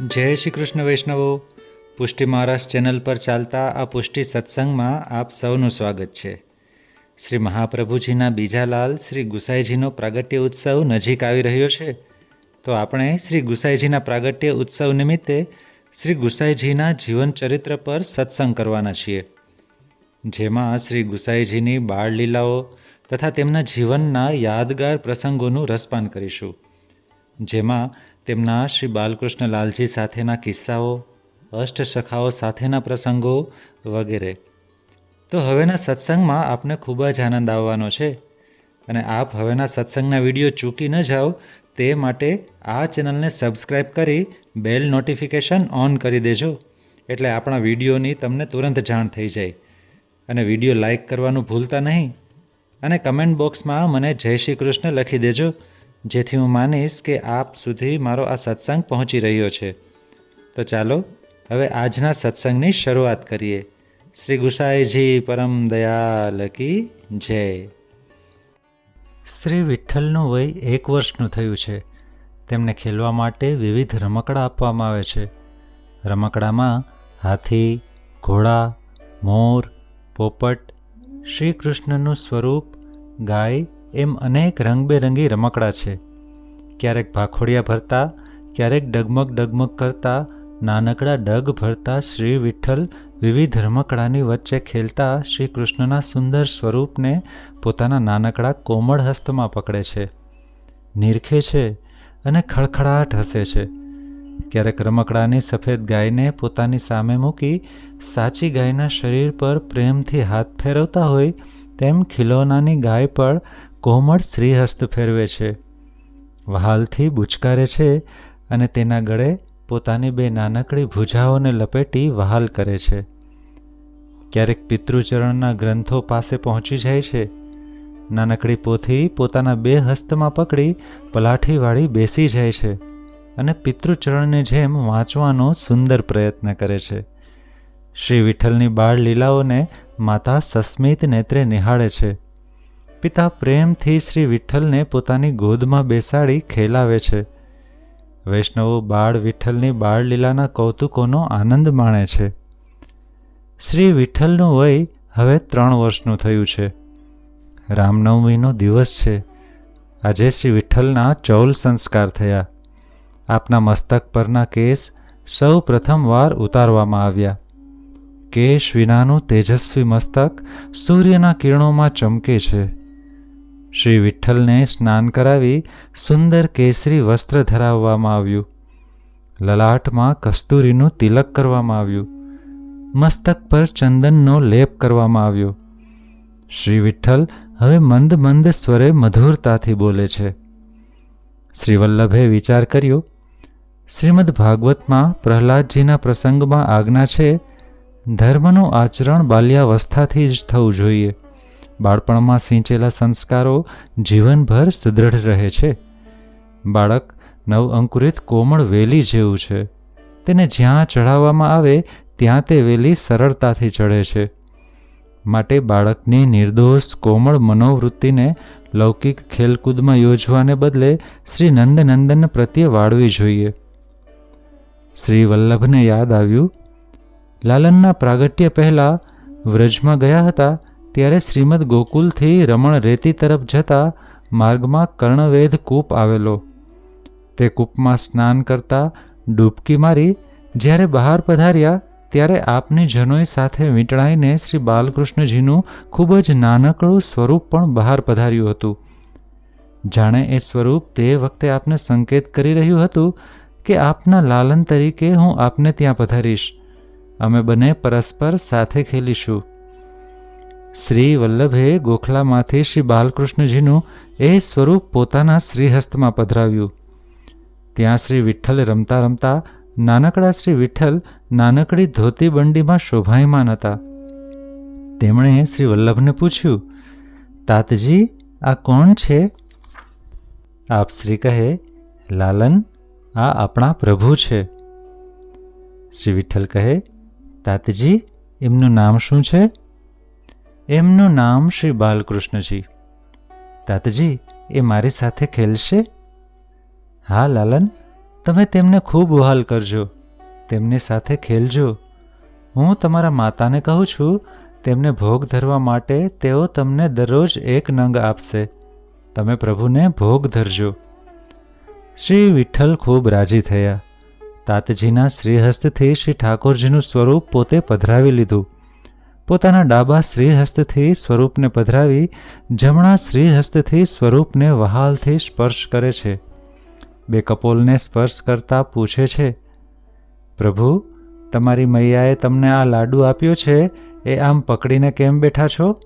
જય શ્રી કૃષ્ણ વૈષ્ણવો. પુષ્ટિ મહારાજ ચેનલ પર ચાલતા આ પુષ્ટિ સત્સંગમાં આપ સૌનું સ્વાગત છે. શ્રી મહાપ્રભુજીના બીજા લાલ શ્રી ગુસાઈજીનો પ્રાગટ્ય ઉત્સવ નજીક આવી રહ્યો છે. તો આપણે શ્રી ગુસાઈજીના પ્રાગટ્ય ઉત્સવ નિમિત્તે શ્રી ગુસાઈજીના જીવન ચરિત્ર પર સત્સંગ કરવાના છીએ. જેમાં શ્રી ગુસાઈજીની બાળલીલાઓ તથા તેમના જીવનના યાદગાર પ્રસંગોનું રસપાન કરીશું. જેમાં તેમના શ્રી બાલકૃષ્ણ લાલજી સાથેના કિસ્સાઓ, અષ્ટસખાઓ સાથેના પ્રસંગો વગેરે. તો હવેના સત્સંગમાં આપને ખૂબ જ આનંદ આવવાનો છે અને આપ હવેના સત્સંગના વીડિયો ચૂકી ન જાઓ તે માટે આ ચેનલને સબસ્ક્રાઈબ કરી બેલ નોટિફિકેશન ઓન કરી દેજો એટલે આપણા વિડીયોની તમને તુરંત જાણ થઈ જાય. અને વીડિયો લાઇક કરવાનું ભૂલતા નહીં અને કમેન્ટ બોક્સમાં મને જય શ્રી કૃષ્ણ લખી દેજો જેથી હું માનીશ કે આપ સુધી મારો આ સત્સંગ પહોંચી રહ્યો છે. તો ચાલો, હવે આજના સત્સંગની શરૂઆત કરીએ. શ્રી ગુસાઈજી પરમ દયાલ કી જય. શ્રી વિઠ્ઠલનું વય એક વર્ષનું થયું છે. તેમને ખેલવા માટે વિવિધ રમકડા આપવામાં આવે છે. રમકડામાં હાથી, ઘોડા, મોર, પોપટ શ્રી કૃષ્ણનું સ્વરૂપ, ગાય એમ અનેક રંગબેરંગી રમકડા છે. ક્યારેક ભાખોડિયા ભરતા, ક્યારેક ડગમગ ડગમગ કરતા, નાનકડા ડગ ભરતા શ્રી વિઠ્ઠલ વિવિધ રમકડાની વચ્ચે ખેલતા શ્રી કૃષ્ણના સુંદર સ્વરૂપને પોતાના નાનકડા કોમળ હસ્તમાં પકડે છે. નિરખે છે અને ખડખડાટ હસે છે. ક્યારેક રમકડાની સફેદ ગાયને પોતાની સામે મૂકી સાચી ગાયના શરીર પર પ્રેમથી હાથ ફેરવતા હોય તેમ ખિલોનાની ગાય પર કોમળ શ્રીહસ્ત ફેરવે છે. વહાલથી બુચકારે છે અને તેના ગળે પોતાની બે નાનકડી ભુજાઓને લપેટી વહાલ કરે છે. ક્યારેક પિતૃચરણના ગ્રંથો પાસે પહોંચી જાય છે. નાનકડી પોથી પોતાના બે હસ્તમાં પકડી પલાઠીવાળી બેસી જાય છે અને પિતૃચરણની જેમ વાંચવાનો સુંદર પ્રયત્ન કરે છે. શ્રી વિઠ્ઠલની બાળ લીલાઓને માતા સસ્મિત નેત્રે નિહાળે છે. પિતા પ્રેમથી શ્રી વિઠ્ઠલને પોતાની ગોદમાં બેસાડી ખેલાવે છે. વૈષ્ણવો બાળ વિઠ્ઠલની બાળ લીલાના કૌતુકોનો આનંદ માણે છે. શ્રી વિઠ્ઠલનું વય હવે ત્રણ વર્ષનું થયું છે. રામનવમીનો દિવસ છે. આજે શ્રી વિઠ્ઠલના ચૌલ સંસ્કાર થયા. આપના મસ્તક પરના કેસ સૌ પ્રથમવાર ઉતારવામાં આવ્યા. કેશ વિનાનું તેજસ્વી મસ્તક સૂર્યના કિરણોમાં ચમકે છે. શ્રી વિઠ્ઠલને સ્નાન કરાવી સુંદર કેસરી વસ્ત્ર ધરાવવામાં આવ્યું. લલાટમાં કસ્તુરીનું તિલક કરવામાં આવ્યું. મસ્તક પર ચંદનનો લેપ કરવામાં આવ્યો. શ્રી વિઠ્ઠલ હવે મંદ મંદ સ્વરે મધુરતાથી બોલે છે. શ્રી વલ્લભે વિચાર કર્યો, શ્રીમદ ભાગવતમાં પ્રહલાદજીના પ્રસંગમાં આજ્ઞા છે ધર્મનું આચરણ બાલ્યાવસ્થાથી જ થવું જોઈએ. બાળપણમાં સિંચેલા સંસ્કારો જીવનભર સુદૃઢ રહે છે. બાળક નવ અંકુરિત કોમળ વેલી જેવું છે. તેને જ્યાં ચઢાવવામાં આવે, ત્યાં તે વેલી સરળતાથી ચઢે છે. માટે બાળકની નિર્દોષ કોમળ મનોવૃત્તિને લૌકિક ખેલકૂદમાં યોજવાને બદલે શ્રી નંદનંદન પ્રત્યે વાળવી જોઈએ. શ્રી વલ્લભને યાદ આવ્યું લાલનના પ્રાગટ્ય પહેલાં વ્રજમાં ગયા હતા, ત્યારે શ્રીમદ ગોકુલથી રમણ રેતી તરફ જતા માર્ગમાં કર્ણવેધ કૂપ આવેલો. તે કૂપમાં સ્નાન કરતા ડૂબકી મારી, જ્યારે બહાર પધાર્યા, ત્યારે આપની જનોઈ સાથે વીંટળાઈને શ્રી બાલકૃષ્ણજીનું ખૂબ જ નાનકડું સ્વરૂપ પણ બહાર પધાર્યું હતું. જાણે એ સ્વરૂપ તે વખતે આપને સંકેત કરી રહ્યું હતું કે આપના લાલન તરીકે હું આપને ત્યાં પધારીશ. અમે બંને પરસ્પર સાથે ખેલીશું. શ્રી વલ્લભે ગોખલામાંથી શ્રી બાલકૃષ્ણજીનું એ સ્વરૂપ પોતાના શ્રીહસ્તમાં પધરાવ્યું. ત્યાં શ્રી વિઠ્ઠલ રમતા રમતા નાનકડા શ્રી વિઠ્ઠલ નાનકડી ધોતી બંડીમાં શોભાયમાન હતા. તેમણે શ્રી વલ્લભને પૂછ્યું, તાતજી, આ કોણ છે? આપ શ્રી કહે, લાલન, આ આપણા પ્રભુ છે. શ્રી વિઠ્ઠલ કહે તાતજી, એમનું નામ શું છે? એમનું નામ શ્રી બાલકૃષ્ણજી. તાતજી, એ મારી સાથે ખેલશે? હા, લાલન, તમે તેમને ખૂબ વહાલ કરજો. તેમની સાથે ખેલજો. હું તમારા માતાને કહું છું, તેમને ભોગ ધરવા માટે તેઓ તમને દરરોજ એક નંગ આપશે. તમે પ્રભુને ભોગ ધરજો. શ્રી વિઠ્ઠલ ખૂબ રાજી થયા. તાતજીના શ્રીહસ્તથી શ્રી ઠાકોરજીનું સ્વરૂપ પોતે પધરાવી લીધું. પોતાના ડાબા શ્રીહસ્તથી સ્વરૂપને પધરાવી જમણા શ્રીહસ્તથી સ્વરૂપને વહાલથી સ્પર્શ કરે છે. બે કપોલને સ્પર્શ કરતા પૂછે છે, પ્રભુ, તમારી મૈયાએ તમને આ લાડુ આપ્યો છે, એ આમ પકડીને કેમ બેઠા છો?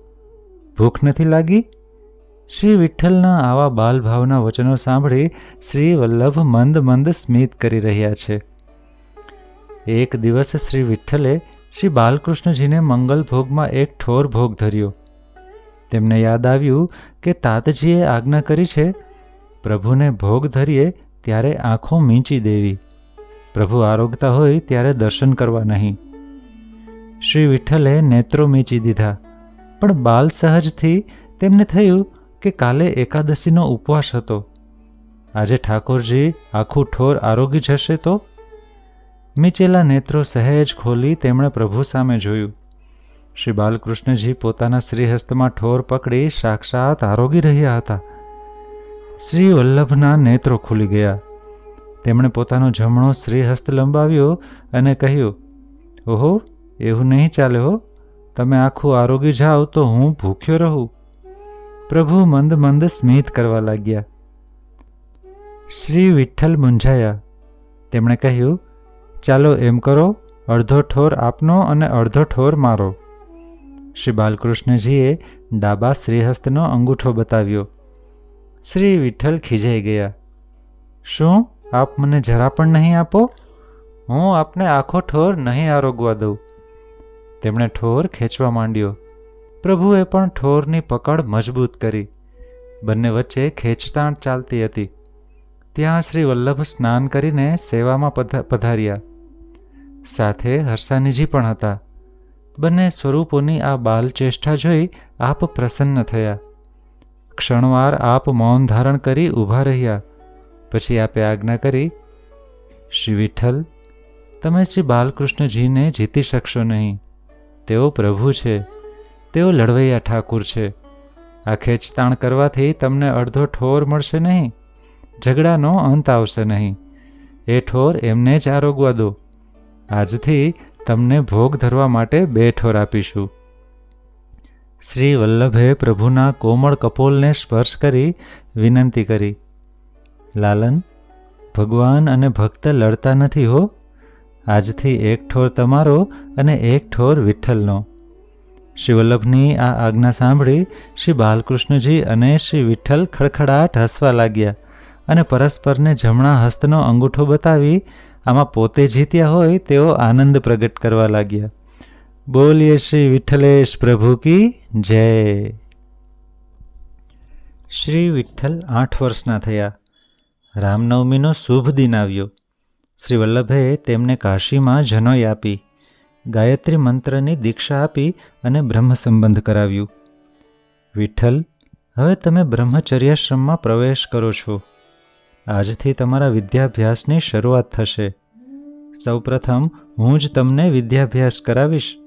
ભૂખ નથી લાગી? શ્રી વિઠ્ઠલના આવા બાલભાવના વચનો સાંભળી શ્રી વલ્લભ મંદ મંદ સ્મિત કરી રહ્યા છે. એક દિવસ શ્રી વિઠ્ઠલે શ્રી બાલકૃષ્ણજીને મંગલ ભોગમાં એક ઠોર ભોગ ધર્યો. તેમને યાદ આવ્યું કે તાતજીએ આજ્ઞા કરી છે, પ્રભુને ભોગ ધરીએ ત્યારે આંખો મીંચી દેવી. પ્રભુ આરોગતા હોય ત્યારે દર્શન કરવા નહીં. શ્રી વિઠ્ઠલે નેત્રો મીંચી દીધા, પણ બાલ સહજથી તેમને થયું કે કાલે એકાદશીનો ઉપવાસ હતો. આજે ઠાકોરજી આખું ઠોર આરોગી જશે તો મીચેલા નેત્રો સહેજ ખોલી તેમણે પ્રભુ સામે જોયું. શ્રી બાલકૃષ્ણજી પોતાના શ્રીહસ્તમાં ઠોર પકડી સાક્ષાત આરોગી રહ્યા હતા. શ્રી વલ્લભના નેત્રો ખુલી ગયા. તેમણે પોતાનો જમણો શ્રીહસ્ત લંબાવ્યો અને કહ્યું, ઓહો, એવું નહીં ચાલે હો. તમે આખું આરોગી જાઓ તો હું ભૂખ્યો રહું. પ્રભુ મંદ મંદ સ્મિત કરવા લાગ્યા. શ્રી વિઠ્ઠલ મૂંઝાયા. તેમણે કહ્યું ચાલો એમ કરો, અડધો ઠોર આપનો અને અડધો ઠોર મારો. શ્રી બાલકૃષ્ણજીએ ડાબા શ્રીહસ્તનો અંગૂઠો બતાવ્યો. શ્રી વિઠ્ઠલ ખીજાઈ ગયા. શું, આપ મને જરા પણ નહીં આપો? હું આપને આખો ઠોર નહીં આરોગવા દઉં. તેમણે ઠોર ખેંચવા માંડ્યો. પ્રભુએ પણ ઠોરની પકડ મજબૂત કરી. બંને વચ્ચે ખેંચતાણ ચાલતી હતી. ત્યાં શ્રી વલ્લભ સ્નાન કરીને સેવામાં પધા- પધાર્યા. સાથે હર્ષાનીજી પણ હતા. બંને સ્વરૂપોની આ બાલચેષ્ટા જોઈ આપ પ્રસન્ન થયા. ક્ષણવાર આપ મૌન ધારણ કરી ઊભા રહ્યા. પછી આપે આજ્ઞા કરી, શ્રી વિઠ્ઠલ, તમે શ્રી બાલકૃષ્ણજીને જીતી શકશો નહીં. તેઓ પ્રભુ છે. તેઓ લડવૈયા ઠાકુર છે. આ ખેંચતાણ કરવાથી તમને અડધો ઠોર મળશે નહીં. ઝઘડાનો અંત આવશે નહીં. એ ઠોર એમને જ આરોગવા દો. આજથી તમને ભોગ ધરવા માટે બે ઠોર આપીશું. શ્રી વલ્લભે પ્રભુના કોમળ કપોલને સ્પર્શ કરી વિનંતી કરી, લાલન, ભગવાન અને ભક્ત લડતા નથી હો. આજથી એક ઠોર તમારો અને એક ઠોર વિઠ્ઠલનો. શ્રી વલ્લભની આ આજ્ઞા સાંભળી શ્રી બાલકૃષ્ણજી અને શ્રી વિઠ્ઠલ ખડખડાટ હસવા લાગ્યા અને પરસ્પરને જમણા હસ્તનો અંગૂઠો બતાવી આમાં પોતે જીત્યા હોય તેઓ આનંદ પ્રગટ કરવા લાગ્યા. બોલીએ શ્રી વિઠ્ઠલેશ પ્રભુ કી જય. શ્રી વિઠ્ઠલ આઠ વર્ષના થયા. રામનવમીનો શુભ દિન આવ્યો. શ્રી વલ્લભે તેમને કાશીમાં જનોઈ આપી, ગાયત્રી મંત્રની દીક્ષા આપી અને બ્રહ્મ સંબંધ કરાવ્યું. વિઠ્ઠલ, હવે તમે બ્રહ્મચર્યાશ્રમમાં પ્રવેશ કરો છો. આજથી તમારા વિદ્યાભ્યાસની શરૂઆત થશે. સૌપ્રથમ, હું જ તમને વિદ્યાભ્યાસ કરાવીશ.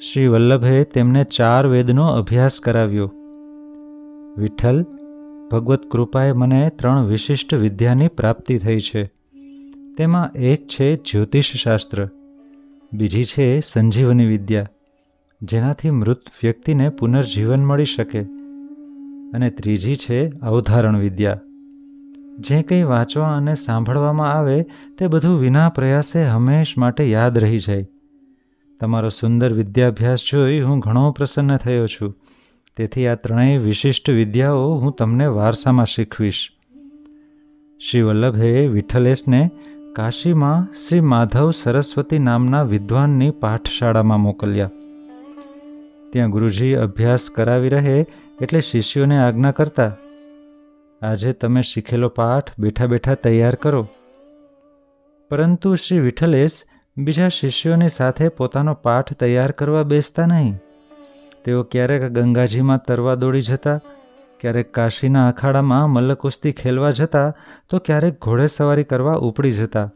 શ્રી વલ્લભે તેમને ચાર વેદનો અભ્યાસ કરાવ્યો. વિઠ્ઠલ, ભગવત કૃપાએ મને ત્રણ વિશિષ્ટ વિદ્યાની પ્રાપ્તિ થઈ છે. તેમાં એક છે જ્યોતિષશાસ્ત્ર બીજી છે સંજીવની વિદ્યા, જેનાથી મૃત વ્યક્તિને પુનર્જીવન મળી શકે. અને ત્રીજી છે અવધારણ વિદ્યા. જે કંઈ વાંચવા અને સાંભળવામાં આવે તે બધું વિના પ્રયાસે હંમેશ માટે યાદ રહી જાય. તમારો સુંદર વિદ્યાભ્યાસ જોઈ હું ઘણો પ્રસન્ન થયો છું. તેથી આ ત્રણેય વિશિષ્ટ વિદ્યાઓ હું તમને વારસામાં શીખવીશ. શ્રી વલ્લભે વિઠ્ઠલેશને કાશીમાં શ્રી માધવ સરસ્વતી નામના વિદ્વાનની પાઠશાળામાં મોકલ્યા. ત્યાં ગુરુજી અભ્યાસ કરાવી રહે એટલે શિષ્યોને આજ્ઞા કરતા આજે તમે શીખેલો પાઠ બેઠા બેઠા તૈયાર કરો. પરંતુ શ્રી વિઠ્ઠલેશ બીજા શિષ્યોની સાથે પોતાનો પાઠ તૈયાર કરવા બેસતા નહીં. તેઓ ક્યારેક ગંગાજીમાં તરવા દોડી જતા, ક્યારેક કાશીના અખાડામાં મલ્લકુસ્તી ખેલવા જતા, તો ક્યારેક ઘોડેસવારી કરવા ઉપડી જતા.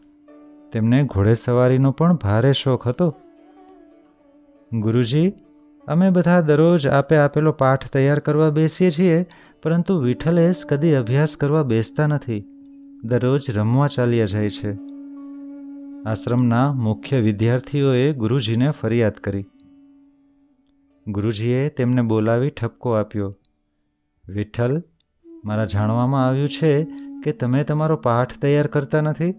તેમને ઘોડેસવારીનો પણ ભારે શોખ હતો. ગુરુજી અમે બધા દરરોજ આપે આપેલો પાઠ તૈયાર કરવા બેસીએ છીએ, પરંતુ વિઠ્ઠલેશ કદી અભ્યાસ કરવા બેસતા નથી. દરરોજ રમવા ચાલ્યા જાય છે. આશ્રમના મુખ્ય વિદ્યાર્થીઓએ ગુરુજીને ફરિયાદ કરી. ગુરુજીએ તેમને બોલાવી ઠપકો આપ્યો. વિઠ્ઠલ, મારા જાણવામાં આવ્યું છે કે તમે તમારો પાઠ તૈયાર કરતા નથી?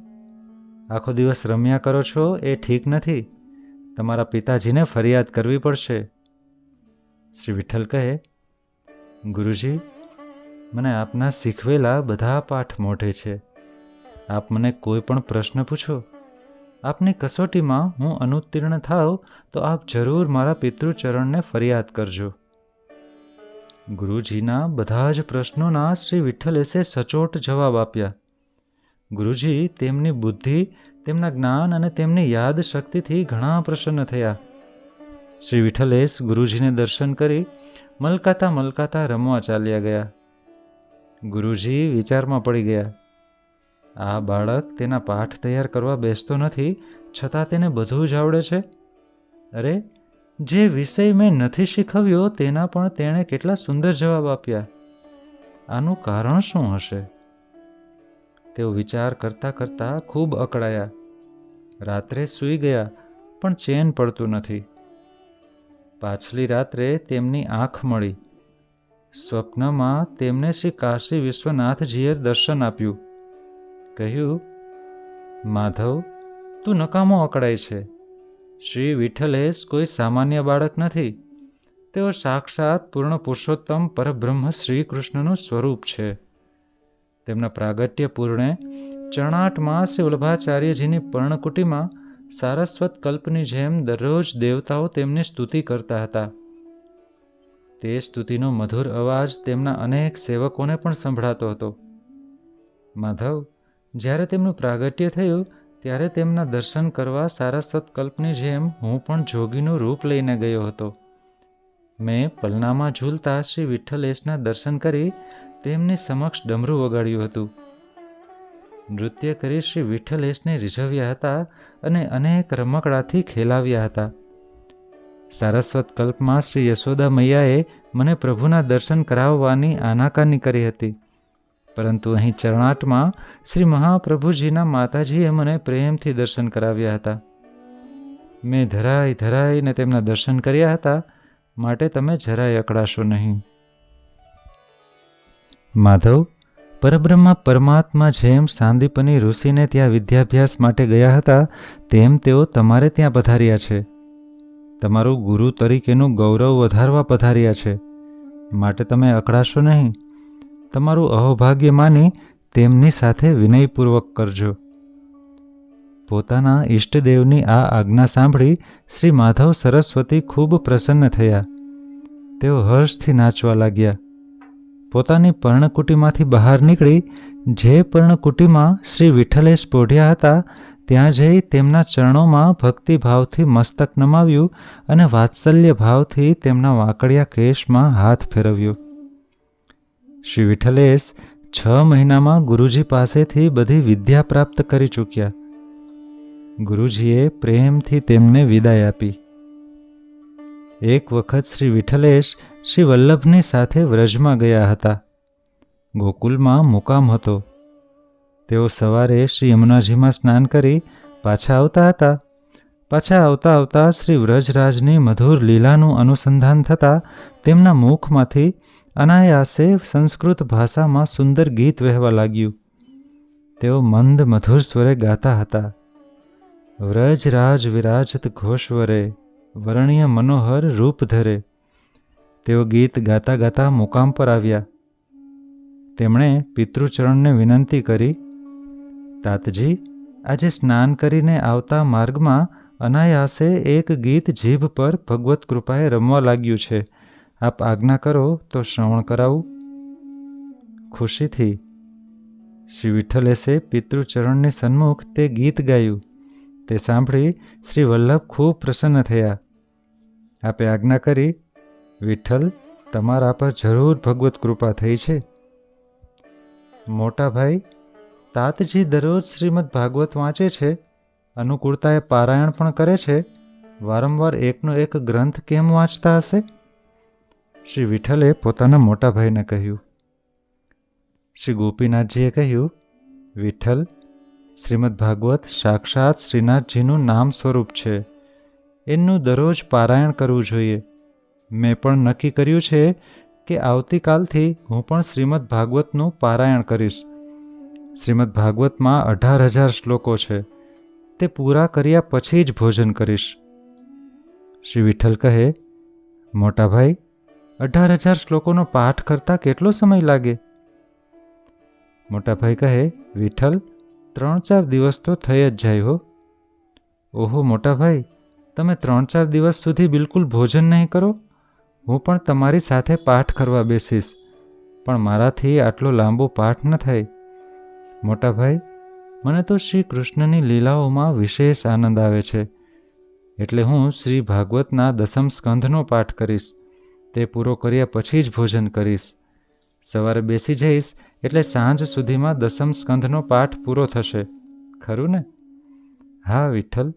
આખો દિવસ રમ્યા કરો છો એ ઠીક નથી? તમારા પિતાજીને ફરિયાદ કરવી પડશે. શ્રી વિઠ્ઠલ કહે, ગુરુજી, મને આપના શીખવેલા બધા પાઠ મોઢે છે. આપ મને કોઈ પણ પ્રશ્ન પૂછો, આપની કસોટીમાં હું અનુત્તીર્ણ થાવ તો આપ જરૂર મારા પિતૃચરણને ફરિયાદ કરજો. ગુરુજીના બધા જ પ્રશ્નોના શ્રી વિઠ્ઠલેશે સચોટ જવાબ આપ્યા. ગુરુજી તેમની બુદ્ધિ, તેમના જ્ઞાન અને તેમની યાદ શક્તિથી ઘણા પ્રસન્ન થયા. શ્રી વિઠ્ઠલેશ ગુરુજીને દર્શન કરી મલકાતા મલકાતા રમવા ચાલ્યા ગયા. ગુરુજી વિચારમાં પડી ગયા. આ બાળક તેના પાઠ તૈયાર કરવા બેસતો નથી, છતાં તેને બધું જ આવડે છે. અરે, જે વિષય મેં નથી શીખવ્યો તેના પણ તેણે કેટલા સુંદર જવાબ આપ્યા. આનું કારણ શું હશે? તેઓ વિચાર કરતા કરતા ખૂબ અકળાયા. રાત્રે સૂઈ ગયા, પણ ચેન પડતું નથી. પાછલી રાત્રે તેમની આંખ મળી. સ્વપ્નમાં તેમને શ્રી કાશી વિશ્વનાથજીએ દર્શન આપ્યું. કહ્યું, માધવ, તું નકામો અકળાય છે. શ્રી વિઠ્ઠલેશ કોઈ સામાન્ય બાળક નથી. તેઓ સાક્ષાત પૂર્ણ પુરુષોત્તમ પરબ્રહ્મ શ્રી કૃષ્ણનું સ્વરૂપ છે. તેમના પ્રાગટ્યપૂર્ણે પૂર્ણે ચરણાટમાં શ્રી વલ્ભાચાર્યજીની પર્ણકુટીમાં સારસ્વત કલ્પની જેમ દરરોજ દેવતાઓ તેમની સ્તુતિ કરતા હતા. તે સ્તુતિનો મધુર અવાજ તેમના અનેક સેવકોને પણ સંભળાતો હતો. માધવ, જ્યારે તેમનું પ્રાગટ્ય થયું, ત્યારે તેમના દર્શન કરવા સારસ્વત કલ્પની જેમ હું પણ જોગીનું રૂપ લઈને ગયો હતો. મેં પલનામાં ઝૂલતા શ્રી વિઠ્ઠલેશના દર્શન કરી તેમની સમક્ષ ડમરું વગાડ્યું હતું. નૃત્ય કરી શ્રી વિઠ્ઠલેશને રીઝવ્યા હતા અને અનેક રમકડાથી ખેલાવ્યા હતા. સારસ્વત કલ્પમાં શ્રી યશોદા મૈયાએ મને પ્રભુના દર્શન કરાવવાની આનાકાની કરી હતી. પરંતુ અહીં ચરણાટમાં શ્રી મહાપ્રભુજીના માતાજીએ મને પ્રેમથી દર્શન કરાવ્યા હતા. મેં ધરાઈ ધરાઈને તેમના દર્શન કર્યા હતા, માટે તમે જરાય અકળાશો નહીં. માધવ પરબ્રહ્મા, પરમાત્મા જેમ સાંદીપની ઋષિને ત્યાં વિદ્યાભ્યાસ માટે ગયા હતા, તેમ તેઓ તમારે ત્યાં પધાર્યા છે. તમારું ગુરુ તરીકેનું ગૌરવ વધારવા પધાર્યા છે. માટે તમે અકળાશો નહીં. તમારું અહોભાગ્ય માની તેમની સાથે વિનયપૂર્વક કરજો. પોતાના ઈષ્ટદેવની આ આજ્ઞા સાંભળી શ્રી માધવ સરસ્વતી ખૂબ પ્રસન્ન થયા. તેઓ હર્ષથી નાચવા લાગ્યા. પોતાની પર્ણકુટીમાંથી બહાર નીકળી જે પર્ણકુટીમાં શ્રી વિઠ્ઠલેશ પોઢિયા હતા, ત્યાં જઈ તેમના ચરણોમાં ભક્તિભાવથી મસ્તક નમાવ્યું અને વાત્સલ્ય ભાવથી તેમના વાંકડિયા કેશમાં હાથ ફેરવ્યો. શ્રી વિઠ્ઠલેશ છ મહિનામાં ગુરુજી પાસેથી બધી વિદ્યા પ્રાપ્ત કરી ચૂક્યા. ગુરુજીએ પ્રેમથી તેમને વિદાય આપી. એક વખત શ્રી વિઠ્ઠલેશ શ્રી વલ્લભની સાથે વ્રજમાં ગયા હતા. ગોકુલમાં મુકામ હતો. તેઓ સવારે શ્રી યમુનાજીમાં સ્નાન કરી પાછા આવતા હતા. પાછા આવતા આવતા શ્રી વ્રજરાજની મધુર લીલાનું અનુસંધાન થતાં તેમના મુખમાંથી અનાયાસે સંસ્કૃત ભાષામાં સુંદર ગીત વહેવા લાગ્યું. તેઓ મંદ મધુર સ્વરે ગાતા હતા. વ્રજરાજ વિરાજત ઘોષવરે વર્ણ્ય મનોહર રૂપ ધરે. તેઓ ગીત ગાતા ગાતા મુકામ પર આવ્યા. તેમણે પિતૃચરણને વિનંતી કરી, તાતજી, આજે સ્નાન કરીને આવતા માર્ગમાં અનાયાસે એક ગીત જીભ પર ભગવત કૃપાએ રમવા લાગ્યું છે. આપ આજ્ઞા કરો તો શ્રવણ કરાવું. ખુશીથી શ્રી વિઠ્ઠલેશે પિતૃચરણની સન્મુખ તે ગીત ગાયું. તે સાંભળી શ્રી વલ્લભ ખૂબ પ્રસન્ન થયા. આપે આજ્ઞા કરી વિઠ્ઠલ, તમારા પર જરૂર ભગવત કૃપા થઈ છે. મોટા ભાઈ, તાતજી દરરોજ શ્રીમદ ભાગવત વાંચે છે. અનુકૂળતાએ પારાયણ પણ કરે છે. વારંવાર એકનો એક ગ્રંથ કેમ વાંચતા હશે? શ્રી વિઠ્ઠલે પોતાના મોટાભાઈને કહ્યું. શ્રી ગોપીનાથજીએ કહ્યું, વિઠ્ઠલ, શ્રીમદ ભાગવત સાક્ષાત શ્રીનાથજીનું નામ સ્વરૂપ છે. એમનું દરરોજ પારાયણ કરવું જોઈએ. મેં પણ નક્કી કર્યું છે કે આવતીકાલથી હું પણ શ્રીમદ ભાગવતનું પારાયણ કરીશ. શ્રીમદ ભાગવતમાં અઢાર હજાર શ્લોકો છે. તે પૂરા કર્યા પછી જ ભોજન કરીશ. શ્રી વિઠ્ઠલ કહે, મોટા ભાઈ, અઢાર હજાર શ્લોકોનો પાઠ કરતાં કેટલો સમય લાગે? મોટાભાઈ કહે, વિઠ્ઠલ, ત્રણ ચાર દિવસ તો થઈ જ જાય હો. ઓહો મોટાભાઈ તમે ત્રણ ચાર દિવસ સુધી બિલકુલ ભોજન નહીં કરો? હું પણ તમારી સાથે પાઠ કરવા બેસીશ, પણ મારાથી આટલો લાંબો પાઠ ન થાય. મોટાભાઈ, મને તો શ્રી કૃષ્ણની લીલાઓમાં વિશેષ આનંદ આવે છે. એટલે હું શ્રી ભાગવતના દસમ સ્કંધનો પાઠ કરીશ. તે પૂરો કર્યા પછી જ ભોજન કરીશ. સવારે બેસી જઈશ, એટલે સાંજ સુધીમાં દસમ સ્કંધનો પાઠ પૂરો થશે. ખરું ને? હા, વિઠ્ઠલ.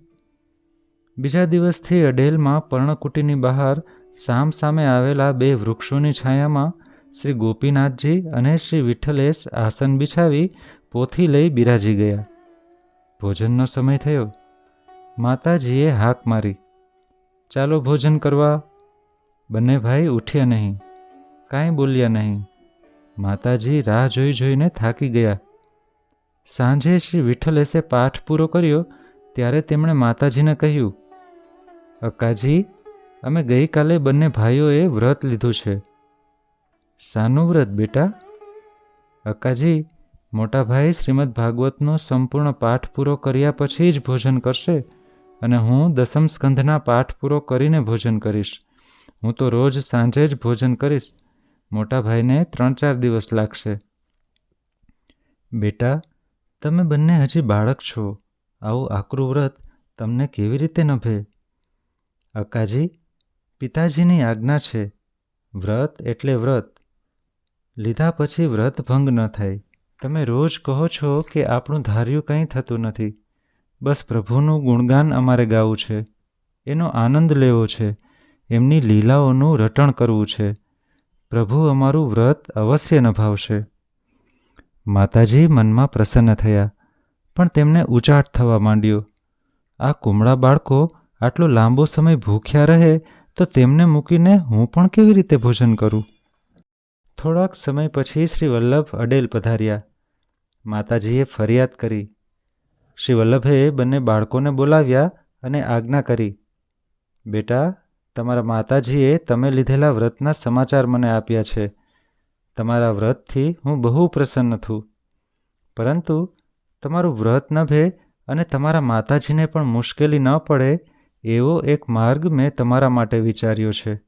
બીજા દિવસથી અડેલમાં પર્ણકુટીની બહાર સામ સામે આવેલા બે વૃક્ષોની છાયામાં શ્રી ગોપીનાથજી અને શ્રી વિઠ્ઠલેશ આસન બિછાવી પોથી લઈ બિરાજી ગયા. ભોજનનો સમય થયો. માતાજીએ હાક મારી. ચાલો ભોજન કરવા. બંને ભાઈ ઉઠ્યા નહીં. કાંઈ બોલ્યા નહીં. માતાજી રાહ જોઈ જોઈને થાકી ગયા. સાંજે શ્રી વિઠ્ઠલેશે પાઠ પૂરો કર્યો ત્યારે તેમણે માતાજીને કહ્યું, અક્કાજી અમે ગઈકાલે બંને ભાઈઓએ વ્રત લીધું છે. શાનું વ્રત, બેટા. અક્કાજી મોટા ભાઈ શ્રીમદ ભાગવતનો સંપૂર્ણ પાઠ પૂરો કર્યા પછી જ ભોજન કરશે અને હું દસમ સ્કંધના પાઠ પૂરો કરીને ભોજન કરીશ. હું તો રોજ સાંજે જ ભોજન કરીશ. મોટા ભાઈને ત્રણ ચાર દિવસ લાગશે. બેટા, તમે બંને હજી બાળક છો. આવું આકરું વ્રત તમને કેવી રીતે નભે? અક્કાજી પિતાજીની આજ્ઞા છે, વ્રત એટલે વ્રત. લીધા પછી વ્રત ભંગ ન થાય. તમે રોજ કહો છો કે આપણું ધાર્યું કંઈ થતું નથી. બસ પ્રભુનું ગુણગાન અમારે ગાવું છે. એનો આનંદ લેવો છે. એમની લીલાઓનું રટણ કરવું છે. પ્રભુ અમારું વ્રત અવશ્ય નભાવશે. માતાજી મનમાં પ્રસન્ન થયા, પણ તેમને ઉચાટ થવા માંડ્યો. આ કુમળા બાળકો આટલો લાંબો સમય ભૂખ્યા રહે તો તેમને મૂકીને હું પણ કેવી રીતે ભોજન કરું? થોડાક સમય પછી શ્રી વલ્લભ અડેલ પધાર્યા. માતાજીએ ફરિયાદ કરી. શ્રી વલ્લભે બંને બાળકોને બોલાવ્યા અને આજ્ઞા કરી. બેટા, તમારા માતાજીએ તમે લીધેલા વ્રતના સમાચાર મને આપ્યા છે. તમારા વ્રતથી હું બહુ પ્રસન્ન છું પરંતુ તમારું વ્રત નભે અને તમારા માતાજીને પણ મુશ્કેલી ન પડે એવો એક માર્ગ મેં તમારા માટે વિચાર્યો છે.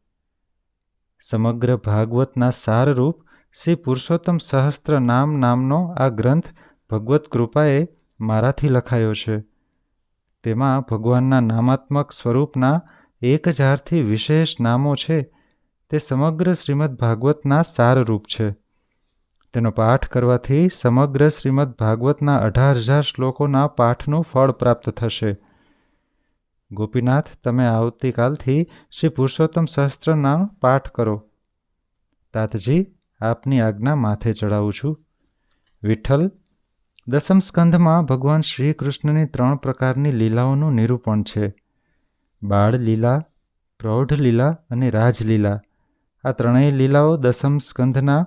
સમગ્ર ભાગવતના સારરૂપ શ્રી પુરુષોત્તમ સહસ્ત્ર નામ નામનો આ ગ્રંથ ભગવત કૃપાએ મારાથી લખાયો છે. તેમાં ભગવાનના નામાત્મક સ્વરૂપના એક હજારથી વિશેષ નામો છે. તે સમગ્ર શ્રીમદ ભાગવતના સારરૂપ છે. તેનો પાઠ કરવાથી સમગ્ર શ્રીમદ ભાગવતના અઢાર હજાર શ્લોકોના પાઠનું ફળ પ્રાપ્ત થશે. ગોપીનાથ, તમે આવતીકાલથી શ્રી પુરુષોત્તમ સહસ્ત્રનામ પાઠ કરો. તાતજી, આપની આજ્ઞા માથે ચડાવું છું. વિઠ્ઠલ, દસમ સ્કંધમાં ભગવાન શ્રી કૃષ્ણની ત્રણ પ્રકારની લીલાઓનું નિરૂપણ છે. બાળ લીલા, પ્રૌઢ લીલા અને રાજલીલા આ ત્રણેય લીલાઓ દસમ સ્કંધના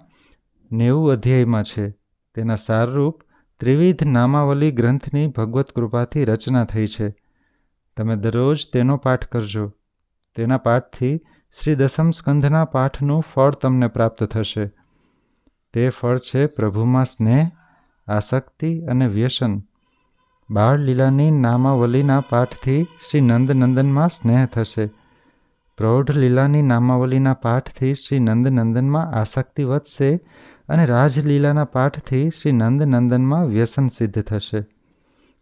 નેવું અધ્યાયમાં છે. તેના સારરૂપ ત્રિવિધ નામાવલી ગ્રંથની ભગવત કૃપાથી રચના થઈ છે. તમે દરરોજ તેનો પાઠ કરજો. તેના પાઠથી શ્રી દસમ સ્કંધના પાઠનું ફળ તમને પ્રાપ્ત થશે. તે ફળ છે પ્રભુમાં સ્નેહ, આસક્તિ અને વ્યસન. બાળ લીલાની નામાવલીના પાઠથી શ્રી નંદનંદનમાં સ્નેહ થશે. પ્રૌઢ લીલાની નામાવલીના પાઠથી શ્રી નંદનંદનમાં આસક્તિ વધશે અને રાજલીલાના પાઠથી શ્રી નંદનંદનમાં વ્યસન સિદ્ધ થશે.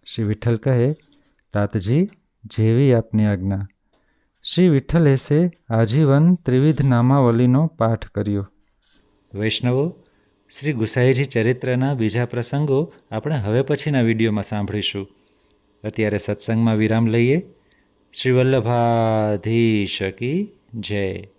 શ્રી વિઠ્ઠલ કહે, તાતજી જેવી આપની આજ્ઞા. શ્રી વિઠ્ઠલેશે આજીવન ત્રિવિધ નામાવલીનો પાઠ કર્યો. વૈષ્ણવો, શ્રી ગુસાઈજી ચરિત્રના બીજા પ્રસંગો આપણે હવે પછીના વિડીયોમાં સાંભળીશું. અત્યારે સત્સંગમાં વિરામ લઈએ. શ્રી વલ્લભાધીશ કી જય.